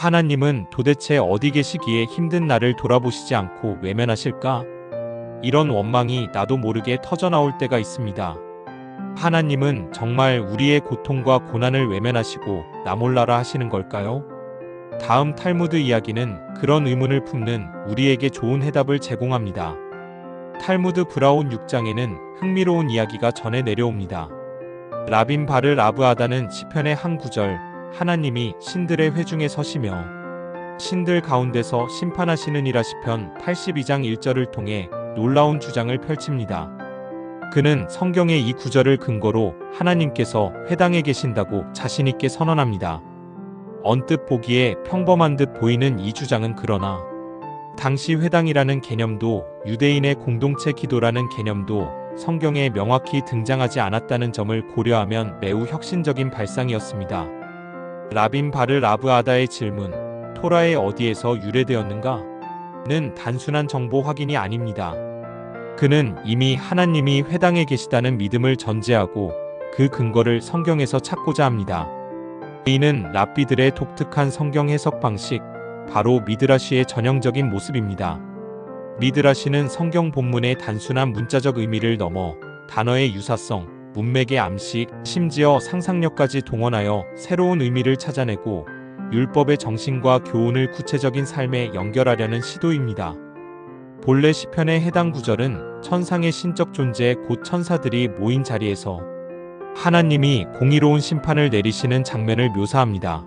하나님은 도대체 어디 계시기에 힘든 나를 돌아보시지 않고 외면하실까? 이런 원망이 나도 모르게 터져나올 때가 있습니다. 하나님은 정말 우리의 고통과 고난을 외면하시고 나 몰라라 하시는 걸까요? 다음 탈무드 이야기는 그런 의문을 품는 우리에게 좋은 해답을 제공합니다. 탈무드 브라운 6장에는 흥미로운 이야기가 전해 내려옵니다. 라빈 바르 라브아다는 시편의 한 구절 하나님이 신들의 회중에 서시며 신들 가운데서 심판하시느니라 시편 82장 1절을 통해 놀라운 주장을 펼칩니다. 그는 성경의 이 구절을 근거로 하나님께서 회당에 계신다고 자신있게 선언합니다. 언뜻 보기에 평범한 듯 보이는 이 주장은 그러나 당시 회당이라는 개념도 유대인의 공동체 기도라는 개념도 성경에 명확히 등장하지 않았다는 점을 고려하면 매우 혁신적인 발상이었습니다. 라빈 바르 라브아다의 질문, 토라에 어디에서 유래되었는가? 는 단순한 정보 확인이 아닙니다. 그는 이미 하나님이 회당에 계시다는 믿음을 전제하고 그 근거를 성경에서 찾고자 합니다. 이는 랍비들의 독특한 성경 해석 방식, 바로 미드라시의 전형적인 모습입니다. 미드라시는 성경 본문의 단순한 문자적 의미를 넘어 단어의 유사성, 문맥의 암식, 심지어 상상력까지 동원하여 새로운 의미를 찾아내고 율법의 정신과 교훈을 구체적인 삶에 연결하려는 시도입니다. 본래 시편의 해당 구절은 천상의 신적 존재 곧 천사들이 모인 자리에서 하나님이 공의로운 심판을 내리시는 장면을 묘사합니다.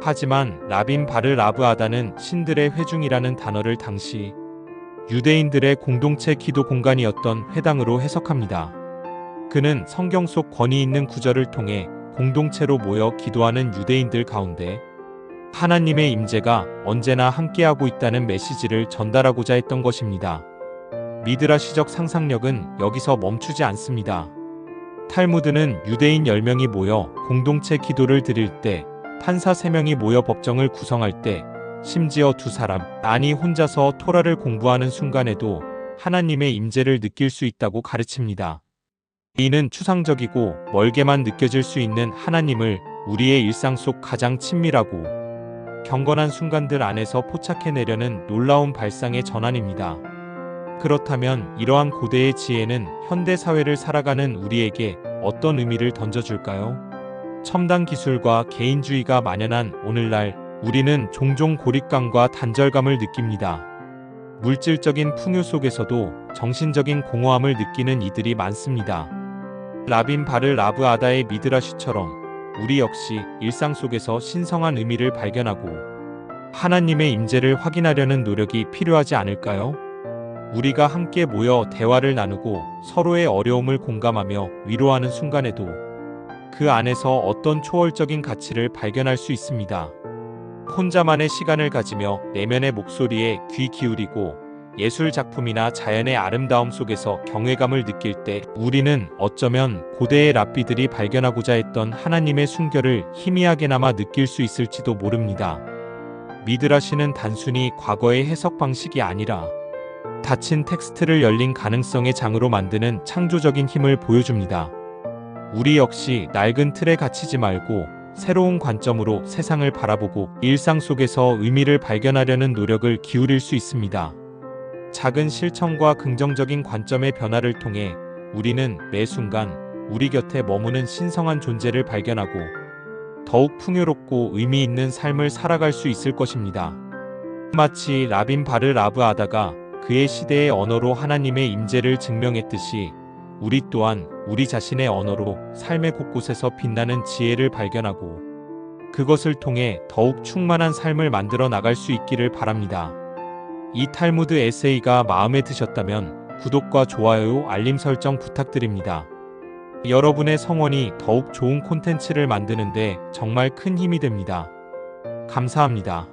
하지만 라빈 바르 라브아다는 신들의 회중이라는 단어를 당시 유대인들의 공동체 기도 공간이었던 회당으로 해석합니다. 그는 성경 속 권위 있는 구절을 통해 공동체로 모여 기도하는 유대인들 가운데 하나님의 임재가 언제나 함께하고 있다는 메시지를 전달하고자 했던 것입니다. 미드라시적 상상력은 여기서 멈추지 않습니다. 탈무드는 유대인 10명이 모여 공동체 기도를 드릴 때 판사 3명이 모여 법정을 구성할 때 심지어 두 사람, 아니 혼자서 토라를 공부하는 순간에도 하나님의 임재를 느낄 수 있다고 가르칩니다. 이는 추상적이고 멀게만 느껴질 수 있는 하나님을 우리의 일상 속 가장 친밀하고 경건한 순간들 안에서 포착해내려는 놀라운 발상의 전환입니다. 그렇다면 이러한 고대의 지혜는 현대 사회를 살아가는 우리에게 어떤 의미를 던져줄까요? 첨단 기술과 개인주의가 만연한 오늘날 우리는 종종 고립감과 단절감을 느낍니다. 물질적인 풍요 속에서도 정신적인 공허함을 느끼는 이들이 많습니다. 라빈 바르 라브아다의 미드라시처럼 우리 역시 일상 속에서 신성한 의미를 발견하고 하나님의 임재를 확인하려는 노력이 필요하지 않을까요? 우리가 함께 모여 대화를 나누고 서로의 어려움을 공감하며 위로하는 순간에도 그 안에서 어떤 초월적인 가치를 발견할 수 있습니다. 혼자만의 시간을 가지며 내면의 목소리에 귀 기울이고 예술 작품이나 자연의 아름다움 속에서 경외감을 느낄 때 우리는 어쩌면 고대의 랍비들이 발견하고자 했던 하나님의 순결을 희미하게나마 느낄 수 있을지도 모릅니다. 미드라시는 단순히 과거의 해석 방식이 아니라 닫힌 텍스트를 열린 가능성의 장으로 만드는 창조적인 힘을 보여줍니다. 우리 역시 낡은 틀에 갇히지 말고 새로운 관점으로 세상을 바라보고 일상 속에서 의미를 발견하려는 노력을 기울일 수 있습니다. 작은 실천과 긍정적인 관점의 변화를 통해 우리는 매 순간 우리 곁에 머무는 신성한 존재를 발견하고 더욱 풍요롭고 의미 있는 삶을 살아갈 수 있을 것입니다. 마치 라빈 바르 라브아다가 그의 시대의 언어로 하나님의 임재를 증명했듯이 우리 또한 우리 자신의 언어로 삶의 곳곳에서 빛나는 지혜를 발견하고 그것을 통해 더욱 충만한 삶을 만들어 나갈 수 있기를 바랍니다. 이 탈무드 에세이가 마음에 드셨다면 구독과 좋아요, 알림 설정 부탁드립니다. 여러분의 성원이 더욱 좋은 콘텐츠를 만드는데 정말 큰 힘이 됩니다. 감사합니다.